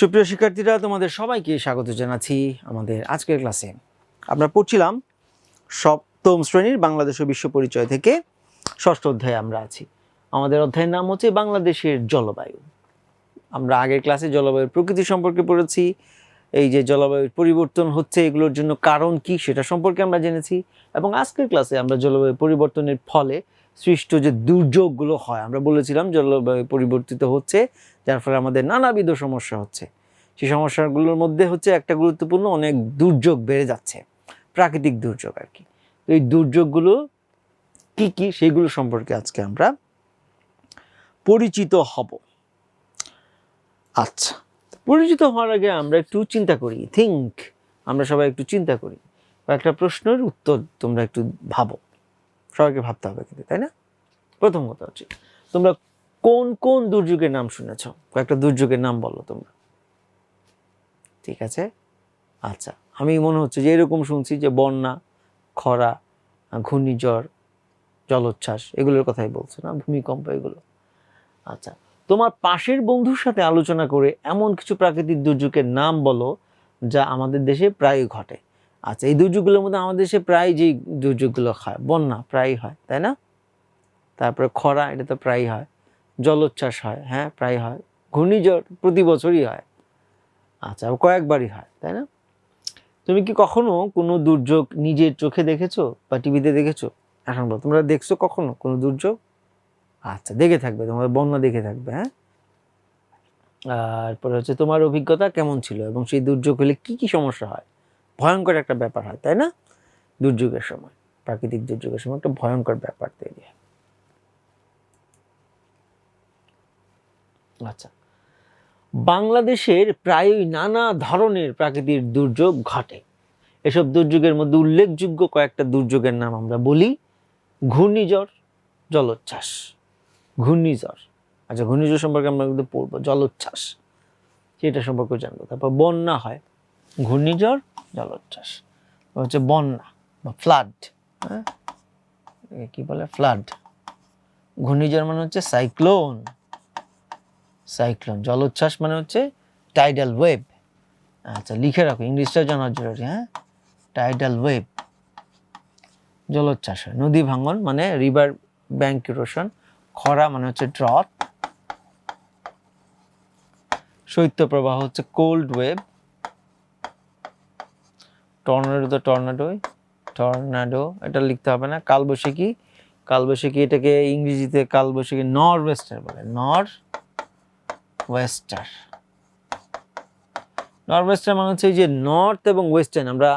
সুপ্রিয় শিক্ষার্থীরা, তোমাদের সবাইকে স্বাগত জানাচ্ছি আমাদের আজকের ক্লাসে। আমরা পড়ছিলাম সপ্তম শ্রেণির বাংলাদেশ ও বিশ্ব পরিচয় থেকে ষষ্ঠ অধ্যায়ে আমরা আছি। আমাদের অধ্যায়ের নাম হচ্ছে বাংলাদেশের জলবায়ু। আমরা আগের ক্লাসে জলবায়ুর প্রকৃতি সম্পর্কে পড়েছি, এই যে জলবায়ুর পরিবর্তন হচ্ছে, এগুলোর জন্য কারণ কি সেটা সম্পর্কে আমরা জেনেছি এবং আজকের ক্লাসে আমরা জলবায়ু পরিবর্তনের ফলে সৃষ্ট যে দুর্যোগগুলো হয়, আমরা বলেছিলাম জলবায়ু পরিবর্তিত হচ্ছে যার ফলে আমাদের নানাবিধ সমস্যা হচ্ছে। সেই সমস্যাগুলোর মধ্যে হচ্ছে একটা গুরুত্বপূর্ণ, অনেক দুর্যোগ বেড়ে যাচ্ছে। প্রাকৃতিক দুর্যোগ আর কি। তো এই দুর্যোগগুলো কি কি, সেগুলো সম্পর্কে আজকে আমরা পরিচিত হব। আচ্ছা পরিচিত হওয়ার আগে আমরা একটু চিন্তা করি। থিঙ্ক আমরা সবাই একটু চিন্তা করি। বা একটা প্রশ্নের উত্তর তোমরা একটু ভাবো। সবাইকে ভাবতে হবে কিন্তু, তাই না? প্রথম কথা হচ্ছে, তোমরা কোন কোন দুর্যোগের নাম শুনেছ? কয়েকটা দুর্যোগের নাম বলো তোমরা। ঠিক আছে? আচ্ছা আমি মনে হচ্ছে যে এরকম শুনছি যে বন্যা, খরা, ঘূর্ণিঝড়, জলোচ্ছ্বাস, এগুলোর কথাই বলছো না? ভূমিকম্প, এগুলো। আচ্ছা তোমার পাশের বন্ধুর সাথে আলোচনা করে এমন কিছু প্রাকৃতিক দুর্যোগের নাম বলো যা আমাদের দেশে প্রায়ই ঘটে। আচ্ছা এই দুর্যোগগুলোর মধ্যে আমাদের দেশে প্রায় যেই দুর্যোগগুলো হয়, বন্যা প্রায়ই হয়, তাই না? তারপরে খরা, এটা তো প্রায়ই হয়। জলোচ্ছ্বাস হয় হ্যাঁ প্রায় হয়। ঘূর্ণিঝড় প্রতি বছরই হয়। আচ্ছা কয়েকবারই হয়, তাই না? তুমি কি কখনো কোনো দুর্যোগ নিজের চোখে দেখেছ বা টিভিতে দেখেছ? এখন বলো, তোমরা দেখছ কখনো কোনো দুর্যোগ? আচ্ছা দেখে থাকবে, তোমাদের বন্যা দেখে থাকবে হ্যাঁ? তারপরে হচ্ছে তোমার অভিজ্ঞতা কেমন ছিল এবং সেই দুর্যোগ হলে কি কি সমস্যা হয়? ভয়ঙ্কর একটা ব্যাপার হয়, তাই না? দুর্যোগের সময়, প্রাকৃতিক দুর্যোগের সময় একটা ভয়ঙ্কর ব্যাপার তৈরি হয়। আচ্ছা। বাংলাদেশের প্রায়ই নানা ধরনের প্রাকৃতিক দুর্যোগ ঘটে। এসব দুর্যোগের মধ্যে উল্লেখযোগ্য কয়েকটা দুর্যোগের নাম আমরা বলি ঘূর্ণিঝড়, জলোচ্ছ্বাস। ঘূর্ণিঝড়। আচ্ছা ঘূর্ণিঝড় সম্পর্কে আমরা কিন্তু পড়ব, জলোচ্ছ্বাস। সেটা সম্পর্কে জানব। তারপর বন্যা হয়। ঘূর্ণিঝড়, জলোচ্ছ্বাস। হচ্ছে বন্যা বা ফ্লাড হ্যাঁ? কি বলে? ফ্লাড। ঘূর্ণিঝড় মানে হচ্ছে সাইক্লোন। সাইক্লোন। জলোচ্ছ্বাস মানে হচ্ছে টাইডাল ওয়েভ আচ্ছা লিখে রাখো, ইংলিশটা জানা জরুরি হ্যাঁ? টাইডাল ওয়েভ জলোচ্ছ্বাস হয়। নদী ভাঙন মানে রিভার ব্যাঙ্ক ইরোশন খরা মানে হচ্ছে ড্রপ শৈত্যপ্রবাহ হচ্ছে কোল্ড ওয়েভ টর্নাডো তো টর্নাডোই টর্নাডো এটা লিখতে হবে না। কালবৈশাখী কালবৈশাখী এটাকে ইংরেজিতে কালবৈশাখী নর ওয়েস্টার বলে। নর ওয়েস্টার নর্থ ওয়েস্টার্ন মানে হচ্ছে যে নর্থ এবং ওয়েস্টার্ন আমরা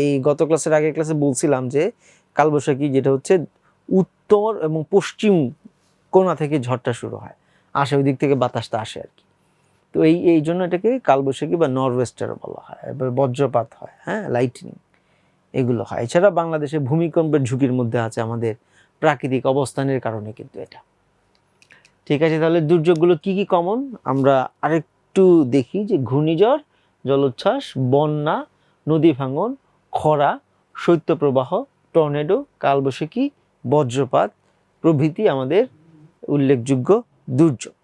এই গত ক্লাসের আগের ক্লাসে বলছিলাম যে কালবৈশাখী যেটা হচ্ছে উত্তর এবং পশ্চিম কোণা থেকে ঝড়টা শুরু হয়। আসে ওই দিক থেকে বাতাসটা আসে আর কি। তো এই এই জন্য এটাকে কালবৈশাখী বা নর্থ ওয়েস্টার বলা হয়। এবার বজ্রপাত হয় হ্যাঁ লাইটনিং এগুলো হয়। এছাড়া বাংলাদেশে ভূমিকম্পের ঝুঁকির মধ্যে আছে আমাদের প্রাকৃতিক অবস্থানের কারণে কিন্তু এটা। ঠিক আছে, তাহলে দুর্যোগগুলো কি কি কমন আমরা আরেকটু দেখি যে ঘূর্ণিঝড়, জলোচ্ছ্বাস, বন্যা, নদী ভাঙন, খরা, শৈত্যপ্রবাহ, টর্নেডো, কালবৈশাখী, বজ্রপাত প্রভৃতি আমাদের উল্লেখযোগ্য দুর্যোগ।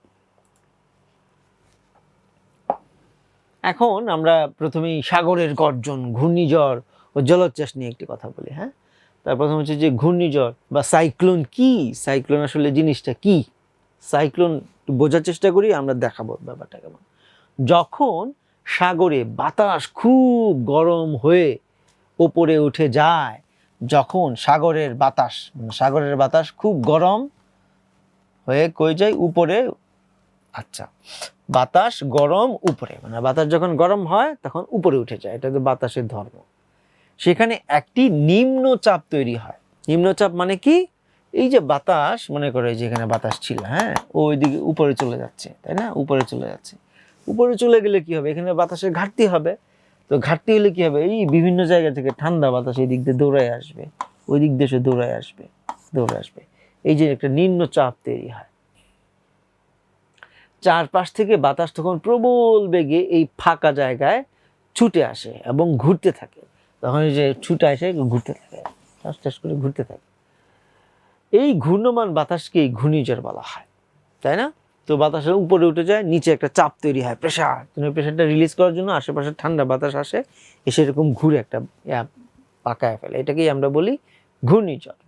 এখন আমরা প্রথমেই সাগরের গর্জন, ঘূর্ণিঝড় ও জলোচ্ছ্বাস নিয়ে একটি কথা বলি হ্যাঁ? তার প্রথম হচ্ছে যে ঘূর্ণিঝড় বা সাইক্লোন কি? সাইক্লোন আসলে জিনিসটা কি? সাইক্লোন বোঝার চেষ্টা করি, আমরা দেখাবো ব্যাপারটা কেমন। যখন সাগরে বাতাস খুব গরম হয়ে ওপরে উঠে যায়, যখন সাগরের বাতাস মানে সাগরের বাতাস খুব গরম হয়ে কই যায়? উপরে আচ্ছা বাতাস গরম উপরে মানে বাতাস যখন গরম হয়, তখন উপরে উঠে যায়, এটা তো বাতাসের ধর্ম। সেখানে একটি নিম্নচাপ তৈরি হয়। নিম্নচাপ মানে কি? এই যে বাতাস, মনে করে যেখানে বাতাস ছিল হ্যাঁ? ও ওইদিকে উপরে চলে যাচ্ছে, তাই না? উপরে চলে যাচ্ছে। উপরে চলে গেলে কি হবে? এখানে বাতাসের ঘাটতি হবে। তো ঘাটতি হলে কি হবে? এই বিভিন্ন জায়গা থেকে ঠান্ডা বাতাস এই দিক দিয়ে দৌড়ায় আসবে। ওই দিক দিয়ে সে দৌড়ায় আসবে দৌড়ে আসবে। এই যে একটা নিম্ন চাপ তৈরি হয়। চারপাশ থেকে বাতাস তখন প্রবল বেগে এই ফাঁকা জায়গায় ছুটে আসে এবং ঘুরতে থাকে। তখন এই যে ছুটে আসে ঘুরতে থাকে। টাস করে ঘুরতে থাকে। এই ঘূর্ণমান বাতাসকেই ঘূর্ণিঝড় বলা হয়, তাই না? তো বাতাসের উপরে উঠে যায়, নিচে একটা চাপ তৈরি হয় প্রেশার তুমি প্রেশারটা রিলিজ করার জন্য আশেপাশে ঠান্ডা বাতাস আসে, এসে এরকম ঘুরে একটা পাকায় ফেলে। এটাকেই আমরা বলি ঘূর্ণিঝড়।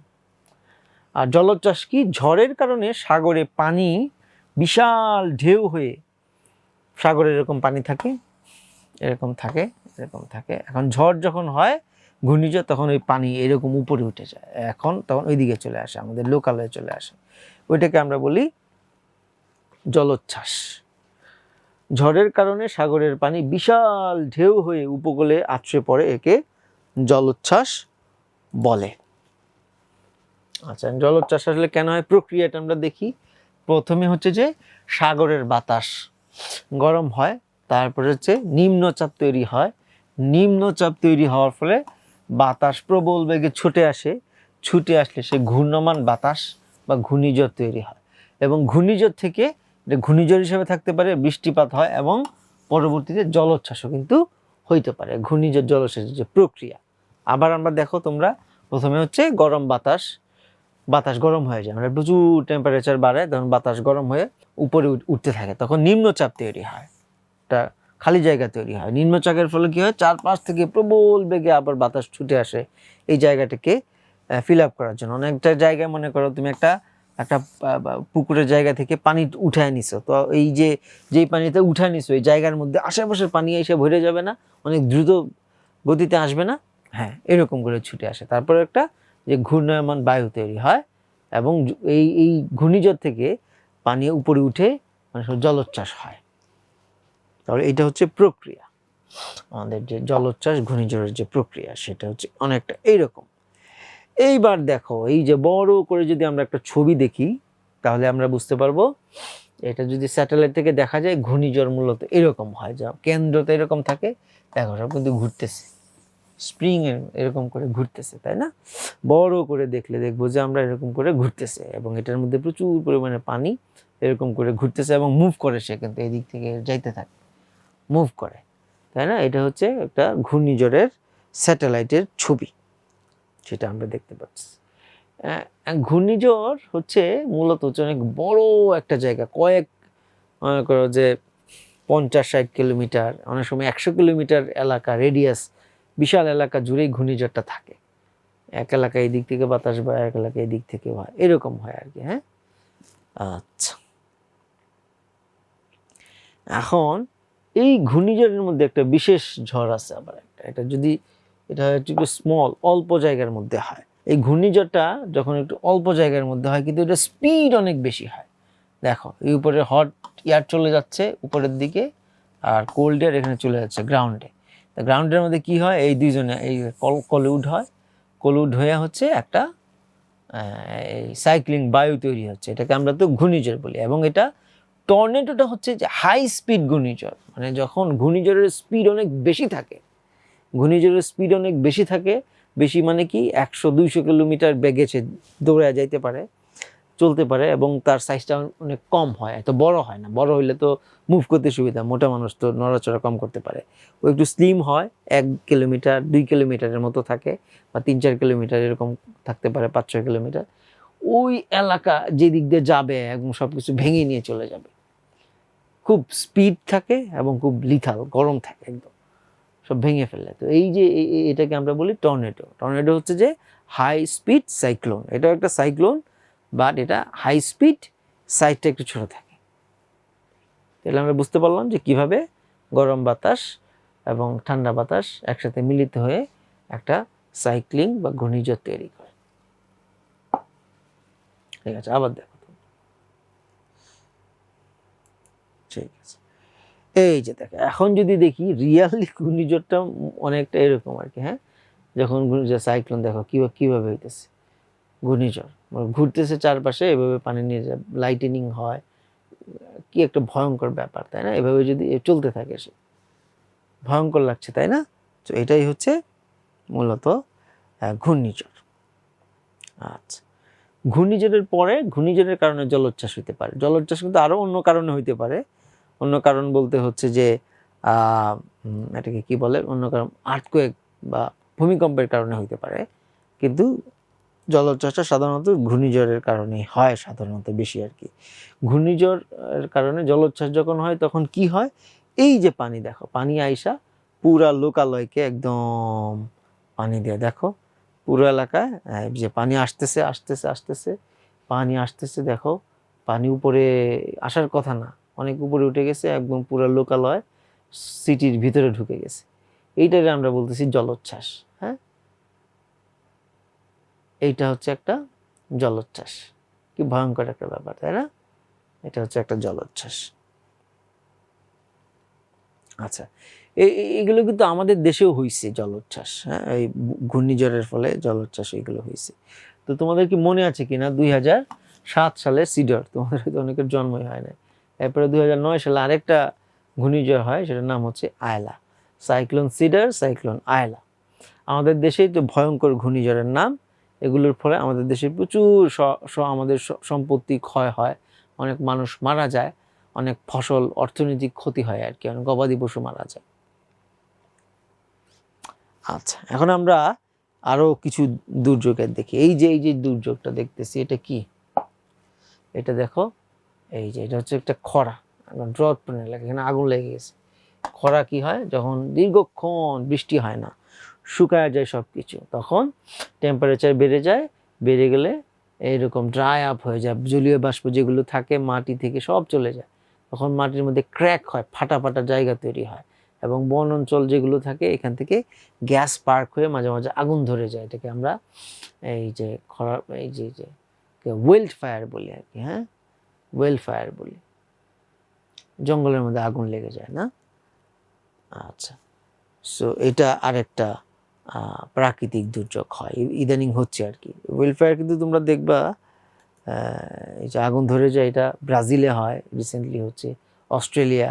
আর জলোচ্ছ্বাস কি? ঝড়ের কারণে সাগরে পানি, বিশাল ঢেউ হয়ে সাগরে এরকম পানি থাকে, এরকম থাকে এরকম থাকে। এখন ঝড় যখন হয় ঘূর্ণিঝড় তখন ওই পানি এরকম উপরে উঠে যায়। এখন তখন ওইদিকে চলে আসে, আমাদের লোকালয়ে চলে আসে। ওইটাকে আমরা বলি জলোচ্ছ্বাস। ঝড়ের কারণে সাগরের পানি বিশাল ঢেউ হয়ে উপকূলে আছড়ে পড়ে, একে জলোচ্ছ্বাস বলে। আচ্ছা জলোচ্ছ্বাস আসলে কেন হয়? প্রক্রিয়াটা আমরা দেখি। প্রথমে হচ্ছে যে সাগরের বাতাস গরম হয়, তারপরে হচ্ছে নিম্নচাপ তৈরি হয়। নিম্নচাপ তৈরি হওয়ার ফলে বাতাস প্রবল বেগে ছুটে আসে, ছুটে আসলে সে ঘূর্ণমান বাতাস বা ঘূর্ণিঝড় তৈরি হয় এবং ঘূর্ণিঝড় থেকে এটা ঘূর্ণিঝড় হিসেবে থাকতে পারে, বৃষ্টিপাত হয় এবং পরবর্তীতে জলোচ্ছ্বাসও কিন্তু হইতে পারে, ঘূর্ণিঝড় জলোচ্ছ্বাসের যে প্রক্রিয়া। আবার আমরা দেখো তোমরা, প্রথমে হচ্ছে গরম বাতাস বাতাস গরম হয়ে যায় মানে প্রচুর টেম্পারেচার বাড়ে তখন বাতাস গরম হয়ে উপরে উঠ- উঠতে থাকে, তখন নিম্নচাপ তৈরি হয়। একটা খালি জায়গা তৈরি হয়। নিম্নচাকের ফলে কী হয়? চারপাশ থেকে প্রবল বেগে আবার বাতাস ছুটে আসে এই জায়গাটাকে ফিল আপ করার জন্য। অনেকটা জায়গায় মনে করো তুমি একটা একটা পুকুরের জায়গা থেকে পানি উঠায় নিছো। তো এই যে, যেই পানিতে উঠায় নিছো, এই জায়গার মধ্যে আশেপাশের পানি এসে ভরে যাবে না, অনেক দ্রুত গতিতে আসবে না? হ্যাঁ এরকম করে ছুটে আসে। তারপরে একটা যে ঘূর্ণায়মান বায়ু তৈরি হয় এবং এই এই ঘূর্ণিঝড় থেকে পানি উপরে উঠে মানে সব জলোচ্ছ্বাস হয়। তাহলে এটা হচ্ছে প্রক্রিয়া। আমাদের যে জলোচ্ছ্বাস, ঘূর্ণিঝড়ের যে প্রক্রিয়া, সেটা হচ্ছে অনেকটা এইরকম। এইবার দেখো, এই যে বড় করে যদি আমরা একটা ছবি দেখি, তাহলে আমরা বুঝতে পারব, এটা যদি স্যাটেলাইট থেকে দেখা যায়, ঘূর্ণিঝড় মূলত এরকম হয়, যা কেন্দ্রতে এরকম থাকে, দেখো সব কিন্তু ঘুরতেছে। স্প্রিং এরকম করে ঘুরতেছে, তাই না? বড় করে দেখলে দেখব যে আমরা এরকম করে ঘুরতেছে, এবং এটার মধ্যে প্রচুর পরিমাণে পানি এরকম করে ঘুরতেছে এবং মুভ করে সে কিন্তু এদিক থেকে যাইতে থাকে। মুভ করে, তাই না? এটা হচ্ছে একটা ঘূর্ণিঝড়ের স্যাটেলাইটের ছবি সেটা আমরা দেখতে পাচ্ছি। ঘূর্ণিঝড় হচ্ছে মূলত হচ্ছে অনেক বড় একটা জায়গা, কয়েক, মনে করো যে পঞ্চাশ, ষাট কিলোমিটার, অনেক সময় একশো কিলোমিটার এলাকা রেডিয়াস বিশাল এলাকা জুড়েই ঘূর্ণিঝড়টা থাকে। এক এলাকা এই দিক থেকে বাতাস বা এক এলাকা এই দিক থেকে হয় এরকম হয় আর কি হ্যাঁ? আচ্ছা। এখন এই ঘূর্ণিঝড়ের মধ্যে একটা বিশেষ ঝড় আছে আবার একটা। এটা যদি এটা একটু স্মল অল্প জায়গার মধ্যে হয়। এই ঘূর্ণিঝড়টা যখন একটু অল্প জায়গার মধ্যে হয়, কিন্তু এটা স্পিড অনেক বেশি হয়। দেখো, এই উপরে হট এয়ার চলে যাচ্ছে উপরের দিকে আর কোল্ড এয়ার এখানে চলে যাচ্ছে গ্রাউন্ডে তা গ্রাউন্ডের মধ্যে কি হয়? এই দুইজনে, এই কল, কলিউড হয়। কলিউড হয়ে হচ্ছে একটা এই সাইক্লিং বায়ু তৈরি হচ্ছে। এটাকে আমরা তো ঘূর্ণিঝড় বলি এবং এটা টর্নেডোটা হচ্ছে যে হাই স্পিড ঘূর্ণিঝড়। মানে যখন ঘূর্ণিঝড়ের স্পিড অনেক বেশি থাকে, ঘূর্ণিঝড়ের স্পিড অনেক বেশি থাকে, বেশি মানে কি একশো দুইশো কিলোমিটার বেগে সে দৌড়ে যাইতে পারে, চলতে পারে এবং তার সাইজটা অনেক কম হয়, এত বড় হয় না। বড় হইলে তো মুভ করতে সুবিধা, মোটা মানুষ তো নড়াচড়া কম করতে পারে। ও একটু স্লিম হয়, এক কিলোমিটার, দুই কিলোমিটারের মতো থাকে বা তিন চার কিলোমিটার এরকম থাকতে পারে, পাঁচ ছয় কিলোমিটার। ওই এলাকা যেদিক দিয়ে যাবে এবং সব কিছু ভেঙে নিয়ে চলে যাবে। খুব স্পিড থাকে এবং খুব লিথাল গরম থাকে একদম। সব ভেঙে ফেলে। তো এই যে এটাকে আমরা বলি টর্নেডো টর্নেডো হচ্ছে যে হাই স্পিড সাইক্লোন এটাও একটা সাইক্লোন বাট এটা হাই স্পিড সাইডটা একটু ছোটো থাকে। তাহলে আমরা বুঝতে পারলাম যে কীভাবে গরম বাতাস এবং ঠান্ডা বাতাস একসাথে মিলিত হয়ে একটা সাইক্লিং বা ঘূর্ণিঝড় তৈরি করে। ঠিক আছে, আবার দেখো। ঠিক আছে এই যে দেখো এখন যদি দেখি রিয়ালি ঘূর্ণিঝড়টা অনেকটা এরকম আর কি হ্যাঁ? যখন ঘূর্ণিঝড়, সাইক্লোন দেখো কীভাবে কীভাবে হইতেছে? ঘূর্ণিঝড় মানে ঘুরতেছে চারপাশে, এভাবে পানি নিয়ে যায় লাইটেনিং হয়, কি একটা ভয়ঙ্কর ব্যাপার, তাই না? এভাবে যদি চলতে থাকে সে। ভয়ঙ্কর লাগছে, তাই না? তো এটাই হচ্ছে মূলত ঘূর্ণিঝড়। আচ্ছা ঘূর্ণিঝড়ের পরে, ঘূর্ণিঝড়ের কারণে জলোচ্ছ্বাস হইতে পারে। জলোচ্ছ্বাস কিন্তু আরও অন্য কারণে হইতে পারে অন্য কারণ বলতে হচ্ছে যে এটাকে কি বলে? অন্য কারণ আর্থকোয়েক বা ভূমিকম্পের কারণে হইতে পারে। কিন্তু জলোচ্ছ্বাসটা সাধারণত ঘূর্ণিঝড়ের কারণে হয় সাধারণত বেশি আর কি। ঘূর্ণিঝড়ের কারণে জলোচ্ছ্বাস যখন হয় তখন কি হয়? এই যে পানি দেখো, পানি আইসা পুরা লোকালয়কে একদম পানি দিয়ে। দেখো, পুরো এলাকায় যে পানি আসতেছে আসতেছে আসতেছে, পানি আসতেছে, দেখো, পানি উপরে আসার কথা না। অনেক উপরে উঠে গেছে, একদম পুরো লোকালয় সিটির ভিতরে ঢুকে গেছে। এইটাকে আমরা বলতেছি জলোচ্ছ্বাস হ্যাঁ? এইটা হচ্ছে একটা জলোচ্ছ্বাস। কি ভয়ঙ্কর একটা ব্যাপার, তাই না? এটা হচ্ছে একটা জলোচ্ছ্বাস। আচ্ছা এগুলো কিন্তু আমাদের দেশেও হয়েছে জলোচ্ছ্বাস হ্যাঁ? এই ঘূর্ণিঝড়ের ফলে জলোচ্ছ্বাস এগুলো হয়েছে তো তোমাদের কি মনে আছে কিনা? দুই হাজার সাত সালে সিডর, তোমাদের হয়তো অনেকের জন্মই হয় না এরপরে দুই হাজার নয় সালে আরেকটা ঘূর্ণিঝড় হয়, সেটার নাম হচ্ছে Aila. Cyclone Sidr cyclone Aila আমাদের দেশেই তো ভয়ঙ্কর ঘূর্ণিঝড়ের নাম। এগুলোর ফলে আমাদের দেশে প্রচুর আমাদের সম্পত্তি ক্ষয় হয়, অনেক মানুষ মারা যায়, অনেক ফসল, অর্থনৈতিক ক্ষতি হয় আর কি, অনেক গবাদি পশু মারা যায়। আচ্ছা এখন আমরা আরও কিছু দুর্যোগের দেখি। এই যে এই যে দুর্যোগটা দেখতেছি, এটা কি? এটা দেখো। এই যে, এটা হচ্ছে একটা খরা। ড্রটপূর্ণ এলাকা এখানে আগুন লেগে গেছে। খরা কি হয়? যখন দীর্ঘক্ষণ বৃষ্টি হয় না, শুকায় যায় সব কিছু তখন টেম্পারেচার বেড়ে যায়, বেড়ে গেলে এইরকম ড্রাই আপ হয়ে যায়, জলীয় বাষ্প যেগুলো থাকে মাটি থেকে সব চলে যায়। তখন মাটির মধ্যে ক্র্যাক হয় ফাটা ফাটা জায়গা তৈরি হয় এবং বন অঞ্চল যেগুলো থাকে, এখান থেকে গ্যাস পার্ক হয়ে মাঝে মাঝে আগুন ধরে যায়। এটাকে আমরা এই যে খরা, এই যে যে ওয়েল্ড ফায়ার বলি আর কি হ্যাঁ? ওয়েল ফায়ার বলি। জঙ্গলের মধ্যে আগুন লেগে যায়, না? আচ্ছা। সো এটা আরেকটা প্রাকৃতিক দুর্যোগ হয়। ইদানিং হচ্ছে আর কি। ওয়েলফেয়ার কিন্তু তোমরা দেখবা এই যে আগুন ধরে যায়, এটা ব্রাজিলে হয় রিসেন্টলি হচ্ছে। অস্ট্রেলিয়া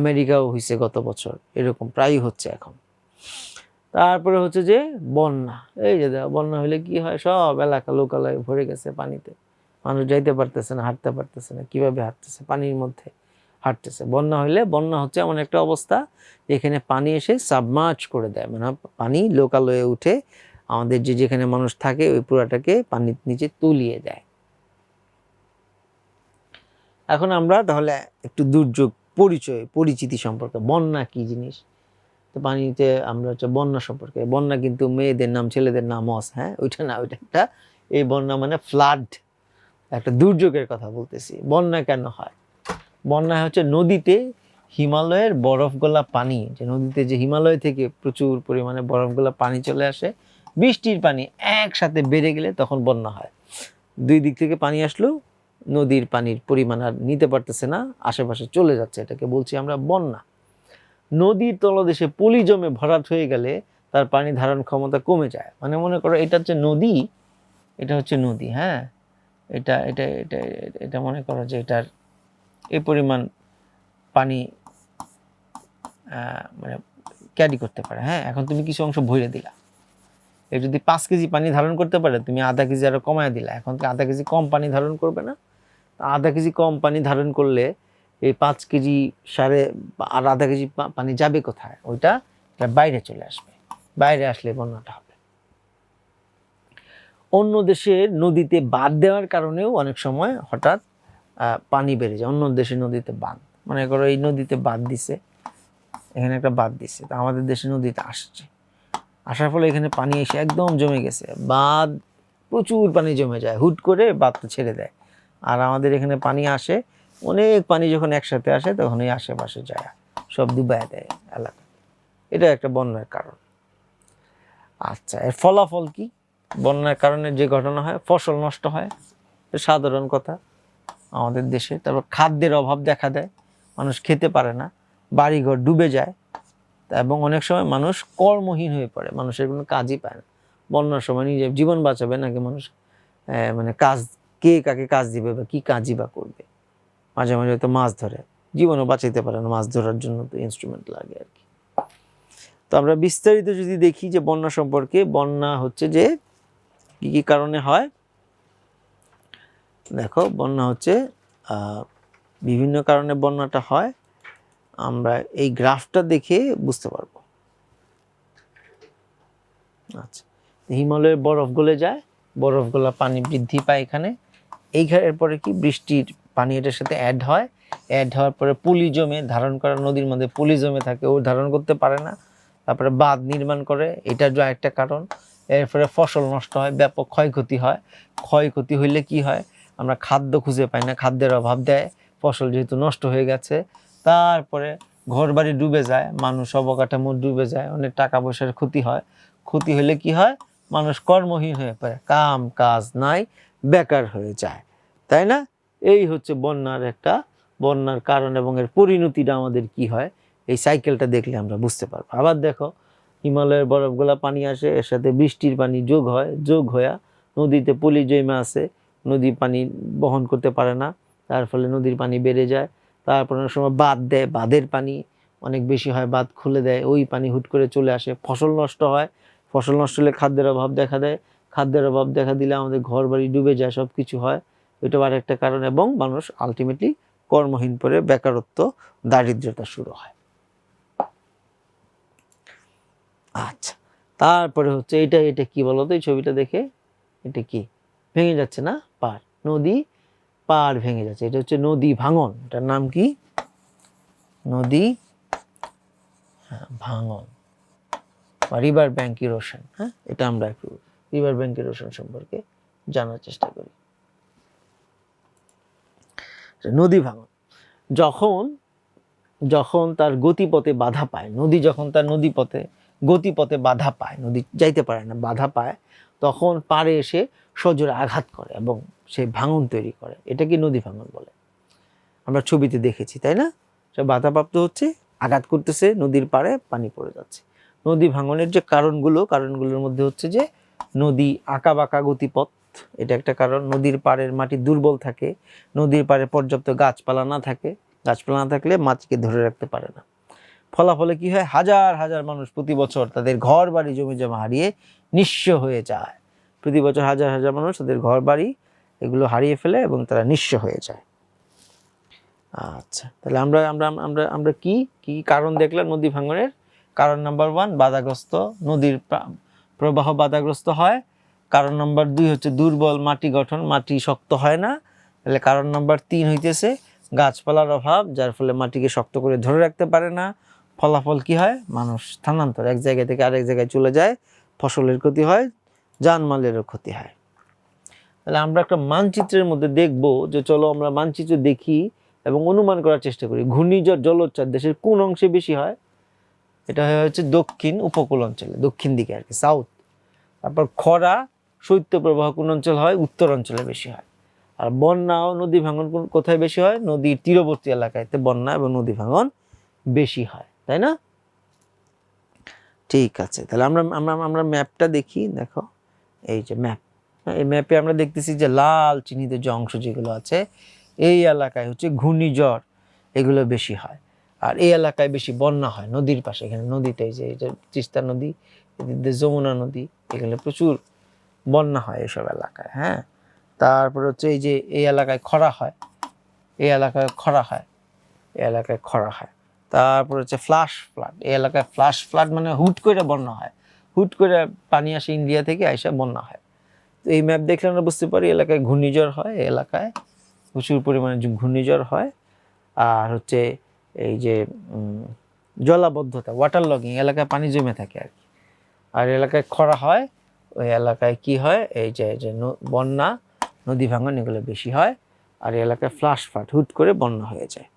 আমেরিকাও হয়েছে গত বছর। এরকম প্রায়ই হচ্ছে এখন। তারপরে হচ্ছে যে বন্যা। এই যে বন্যা হলে কি হয়? সব এলাকা, লোকালয় ভরে গেছে পানিতে। মানুষ যাইতে পারতেছে না, হাঁটতে পারতেছে না। কীভাবে হাঁটতেছে? পানির মধ্যে হাঁটতেছে। বন্যা হলে বন্যা হচ্ছে এমন একটা অবস্থা যেখানে পানি এসে সাবমার্চ করে দেয়। মানে পানি লোকালয়ে উঠে আমাদের যে যেখানে মানুষ থাকে ওই পুরাটাকে পানির নিচে তুলিয়ে দেয়। এখন আমরা তাহলে একটু দুর্যোগ পরিচয়, পরিচিতি সম্পর্কে, বন্যা কি জিনিস? তো পানিতে আমরা হচ্ছে বন্যা সম্পর্কে, বন্যা কিন্তু মেয়েদের নাম, ছেলেদের নাম অস হ্যাঁ? ওইটা না, ওইটা একটা, এই বন্যা মানে ফ্লাড একটা দুর্যোগের কথা বলতেছি। বন্যা কেন হয়? বন্যা হচ্ছে নদীতে হিমালয়ের বরফ গলা পানি, যে নদীতে যে হিমালয় থেকে প্রচুর পরিমাণে বরফ গলা পানি চলে আসে, বৃষ্টির পানি একসাথে বেড়ে গেলে তখন বন্যা হয়। দুই দিক থেকে পানি আসলো, নদীর পানির পরিমাণ আর নিতে পারতেছে না, আশেপাশে চলে যাচ্ছে, এটাকে বলছি আমরা বন্যা। নদীর তলদেশে পলি জমে ভরাট হয়ে গেলে তার পানি ধারণ ক্ষমতা কমে যায়। মানে মনে করো এটা হচ্ছে নদী, এটা হচ্ছে নদী হ্যাঁ? এটা এটা এটা এটা মনে করো যে এটার এই পরিমাণ পানি মানে ক্যারি করতে পারে। হ্যাঁ এখন তুমি কিছু অংশ ভরে দিলা। এ যদি পাঁচ কেজি পানি ধারণ করতে পারে, তুমি আধা কেজি আরও কমায় দিলা। এখন তো আধা কেজি কম পানি ধারণ করবে না। আধা কেজি কম পানি ধারণ করলে এই পাঁচ কেজি সাড়ে আর আধা কেজি পানি যাবে কোথায়? ওইটা বাইরে চলে আসবে। বাইরে আসলে বন্যাটা হবে। অন্য দেশের নদীতে বাদ দেওয়ার কারণেও অনেক সময় হঠাৎ পানি বেড়ে যায়। অন্য দেশের নদীতে বাঁধ। মনে করো এই নদীতে বাঁধ দিছে, এখানে একটা বাঁধ দিছে, তা আমাদের দেশের নদীতে আসছে। আসার ফলে এখানে পানি এসে একদম জমে গেছে। বাঁধ, প্রচুর পানি জমে যায়। হুট করে বাঁধটা ছেড়ে দেয়। আর আমাদের এখানে পানি আসে, অনেক পানি যখন একসাথে আসে তখন এই আশেপাশে যায়। সব ডুবাই দেয় এলাকা। এটা একটা বন্যার কারণ। আচ্ছা এর ফলাফল কি? বন্যার কারণে যে ঘটনা হয়, ফসল নষ্ট হয়। সাধারণ কথা আমাদের দেশে। তারপর খাদ্যের অভাব দেখা দেয়। মানুষ খেতে পারে না। বাড়িঘর ডুবে যায়। এবং অনেক সময় মানুষ কর্মহীন হয়ে পড়ে। মানুষের কোনো কাজই পায় না। বন্যার সময় নিজে জীবন বাঁচাবে নাকি মানুষ মানে কাজ, কে কাকে কাজ দিবে বা কি কাজই বা করবে? মাঝে মাঝে হয়তো মাছ ধরে। জীবনও বাঁচাইতে পারে না। মাছ ধরার জন্য তো ইনস্ট্রুমেন্ট লাগে আর কি। তো আমরা বিস্তারিত যদি দেখি যে বন্যা সম্পর্কে, বন্যা হচ্ছে যে কি কি কারণে হয়? দেখো, বন্যা হচ্ছে বিভিন্ন কারণে বন্যাটা হয়। আমরা এই গ্রাফটা দেখে বুঝতে পারব। আচ্ছা হিমালয়ের বরফ গলে যায় বরফগুলা পানি বৃদ্ধি পায় এখানে। এইখানের পরে কি? বৃষ্টির পানি এটার সাথে অ্যাড হয়। অ্যাড হওয়ার পরে পুলি জমে, ধারণ করা নদীর মধ্যে পুলি জমে থাকে, ও ধারণ করতে পারে না। তারপরে বাঁধ নির্মাণ করে, এটার যে একটা কারণ। এরপরে ফসল নষ্ট হয়, ব্যাপক ক্ষয়ক্ষতি হয়। ক্ষয়ক্ষতি হইলে কি হয়? আমরা খাদ্য খুঁজে পাই না, খাদ্যের অভাব দেয়। ফসল যেহেতু নষ্ট হয়ে গেছে, তারপরে ঘর বাড়ি ডুবে যায়, মানুষ অবকাঠামো ডুবে যায়, অনেক টাকা পয়সার ক্ষতি হয়। ক্ষতি হলে কি হয়? মানুষ কর্মহীন হয়ে পড়ে, কাম কাজ নাই, বেকার হয়ে যায়। তাই না? এই হচ্ছে বন্যার একটা, বন্যার কারণ এবং এর পরিণতিটা আমাদের কি হয়? এই সাইকেলটা দেখলে আমরা বুঝতে পারব। আবার দেখো হিমালয়ের বরফগুলা পানি আসে, এর সাথে বৃষ্টির পানি যোগ হয়, যোগ হয়ে নদীতে পলি জমে আসে নদী পানি বহন করতে পারে না, তার ফলে নদীর পানি বেড়ে যায় তারপর অনেক সময় বাঁধ দেয়, বাঁধের পানি অনেক বেশি হয়, বাঁধ খুলে দেয়, ওই পানি হুট করে চলে আসে, ফসল নষ্ট হয়, ফসল নষ্ট হলে খাদ্যের অভাব দেখা দেয়, খাদ্যের অভাব দেখা দিলে আমাদের ঘর বাড়ি ডুবে যায় সব কিছু হয় এটাও আর একটা কারণ, এবং মানুষ আলটিমেটলি কর্মহীন পরে বেকারত্ব, দারিদ্রতা শুরু হয়। আচ্ছা তারপরে হচ্ছে এটা এটা কি বলো তো? এই ছবিটা দেখে এটা কি? ভেঙে যাচ্ছে না? পার নদী পার ভেঙে যাচ্ছে। এটা হচ্ছে নদী ভাঙন। এটার নাম কি? নদী হ্যাঁ, ভাঙন। বা রিভার ব্যাংক ইরোশন হ্যাঁ এটা আমরা একটু রিভার ব্যাংক ইরোশন সম্পর্কে জানার চেষ্টা করি। নদী ভাঙন। যখন যখন তার গতিপথে বাধা পায় নদী যখন তার নদীপথে গতিপথে বাধা পায়, নদী যাইতে পারে না, বাধা পায়, তখন পাড়ে এসে সজোরে আঘাত করে এবং সে ভাঙন তৈরি করে। এটাকে নদী ভাঙন বলে। আমরা ছবিতে দেখেছি, তাই না? সে বাধাপ্রাপ্ত হচ্ছে, আঘাত করতেছে, নদীর পাড়ে পানি পড়ে যাচ্ছে। নদী ভাঙনের যে কারণগুলো, কারণগুলোর মধ্যে হচ্ছে যে নদী আঁকা বাঁকা গতিপথ, এটা একটা কারণ। নদীর পাড়ের মাটি দুর্বল থাকে, নদীর পাড়ে পর্যাপ্ত গাছপালা না থাকে, গাছপালা না থাকলে মাছকে ধরে রাখতে পারে না। ফলাফলে কি হয়? হাজার হাজার মানুষ প্রতি বছর তাদের ঘর বাড়ি জমি জমা হারিয়ে নিঃস্ব হয়ে যায়। প্রতি বছর হাজার হাজার মানুষ তাদের ঘর বাড়ি এগুলো হারিয়ে ফেলে এবং তারা নিঃস্ব হয়ে যায়। আচ্ছা তাহলে আমরা আমরা আমরা আমরা কি কি কারণ দেখলাম নদী ভাঙনের? কারণ নাম্বার ওয়ান বাধাগ্রস্ত নদীর প্রবাহ বাধাগ্রস্ত হয়। কারণ নাম্বার দুই হচ্ছে দুর্বল মাটি গঠন, মাটি শক্ত হয় না। তাহলে কারণ নাম্বার তিন হইতেছে গাছপালার অভাব, যার ফলে মাটিকে শক্ত করে ধরে রাখতে পারে না। ফলাফল কি হয়? মানুষ স্থানান্তর। এক জায়গা থেকে আরেক জায়গায় চলে যায়, ফসলের ক্ষতি হয় জানমালেরও ক্ষতি হয়। তাহলে আমরা একটা মানচিত্রের মধ্যে দেখব যে চলো আমরা মানচিত্র দেখি এবং অনুমান করার চেষ্টা করি, ঘূর্ণিঝড় জলোচ্ছ্বাস দেশের কোন অংশে বেশি হয়? এটা হচ্ছে দক্ষিণ উপকূল অঞ্চলে, দক্ষিণ দিকে আর কি সাউথ তারপর খরা শৈত্যপ্রবাহ কোন অঞ্চল হয়? উত্তর অঞ্চলে বেশি হয়। আর বন্যা ও নদী ভাঙন কোথায় বেশি হয়? নদীর তীরবর্তী এলাকাতে বন্যা এবং নদী ভাঙন বেশি হয়। তাই না? ঠিক আছে, তাহলে আমরা আমরা আমরা ম্যাপটা দেখি, দেখো, এই যে ম্যাপ এই ম্যাপে আমরা দেখতেছি যে লাল চিহ্নিত যে অংশ যেগুলো আছে, এই এলাকায় হচ্ছে ঘূর্ণিঝড়, এগুলো বেশি হয়। আর এই এলাকায় বেশি বন্যা হয়, নদীর পাশে, এখানে নদীতে যে তিস্তা নদী, এদিকে যমুনা নদী এখানে প্রচুর বন্যা হয় এসব এলাকায় হ্যাঁ। তারপর হচ্ছে এই যে, এই এলাকায় খরা হয়, এই এলাকায় খরা হয়, এই এলাকায় খরা হয়। তারপর হচ্ছে ফ্লাশ ফ্লাড এই এলাকায় ফ্লাশ ফ্লাড মানে হুট করে বন্যা হয়। হুট করে পানি আসে ইন্ডিয়া থেকে আইসা বন্যা হয়। তো এই ম্যাপ দেখলে আমরা বুঝতে পারি এলাকায় ঘূর্ণিঝড় হয় এলাকায় প্রচুর পরিমাণে ঘূর্ণিঝড় হয়। আর হচ্ছে এই যে জলাবদ্ধতা ওয়াটার লগিং এলাকায় পানি জমে থাকে আর কি। আর এলাকায় খরা হয়, ওই এলাকায় কি হয়, এই যে যে বন্যা, নদী ভাঙন এগুলো বেশি হয়। আর এলাকায় ফ্লাশ ফাট হুট করে বন্যা হয়ে যায়।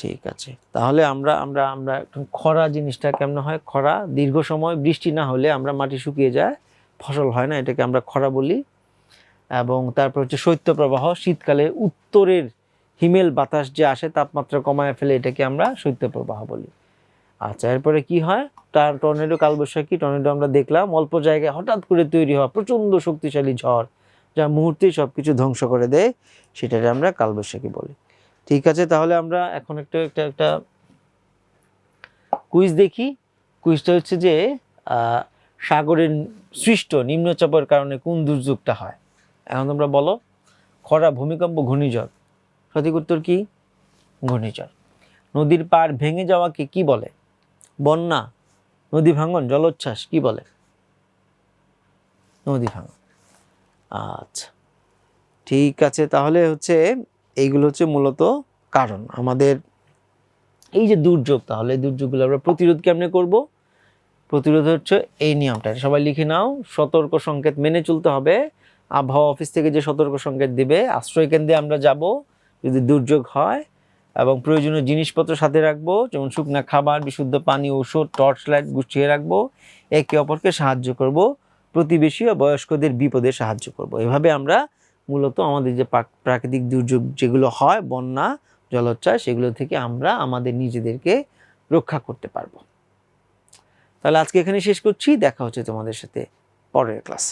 ঠিক আছে। তাহলে আমরা আমরা আমরা খরা জিনিসটা কেমন হয়? খরা, দীর্ঘ সময় বৃষ্টি না হলে আমরা মাটি শুকিয়ে যায়, ফসল হয় না, এটাকে আমরা খরা বলি। এবং তারপর হচ্ছে শৈত্যপ্রবাহ, শীতকালে উত্তরের হিমেল বাতাস যে আসে, তাপমাত্রা কমায় ফেলে এটাকে আমরা শৈত্যপ্রবাহ বলি। আচ্ছা এরপরে কি হয়? তার টর্নেডো কালবৈশাখী, টর্নেডো আমরা দেখলাম, অল্প জায়গায় হঠাৎ করে তৈরি হওয়া প্রচণ্ড শক্তিশালী ঝড়, যা মুহূর্তেই সব কিছু ধ্বংস করে দেয়, সেটাকে আমরা কালবৈশাখী বলি। ঠিক আছে, তাহলে আমরা এখন একটা একটা একটা কুইজ দেখি। কুইজটা হচ্ছে যে সাগরের সৃষ্ট নিম্নচাপের কারণে কোন দুর্যোগটা হয়? এখন তোমরা বলো, খরা, ভূমিকম্প, ঘূর্ণিঝড়। সঠিক উত্তর কি? ঘূর্ণিঝড়। নদীর পাড় ভেঙে যাওয়াকে কি বলে? বন্যা, নদী ভাঙন, জলোচ্ছ্বাস কি বলে? নদী ভাঙা আচ্ছা ঠিক আছে, তাহলে হচ্ছে এইগুলো হচ্ছে মূলত কারণ। আমাদের এই যে দুর্যোগ, তাহলে দুর্যোগগুলো আমরা প্রতিরোধ কেমনে করব? প্রতিরোধ হচ্ছে এই নিয়মটা। সবাই লিখে নাও। সতর্ক সংকেত মেনে চলতে হবে। আবহাওয়া অফিস থেকে যে সতর্ক সংকেত দিবে, আশ্রয় কেন্দ্রে আমরা যাব যদি দুর্যোগ হয় এবং প্রয়োজনীয় জিনিসপত্র সাথে রাখব, যেমন শুকনা খাবার, বিশুদ্ধ পানি, ঔষধ, টর্চ লাইট গুছিয়ে রাখব, একে অপরকে সাহায্য করব। প্রতিবেশী ও বয়স্কদের বিপদে সাহায্য করব। এভাবে আমরা মূলত আমাদের যে প্রাকৃতিক দুর্যোগ যেগুলো হয়, বন্যা, জলোচ্ছ্বাস, সেগুলো থেকে আমরা আমাদের নিজেদেরকে রক্ষা করতে পারব। তাহলে আজকে এখানে শেষ করছি। দেখা হচ্ছে তোমাদের সাথে পরের ক্লাস।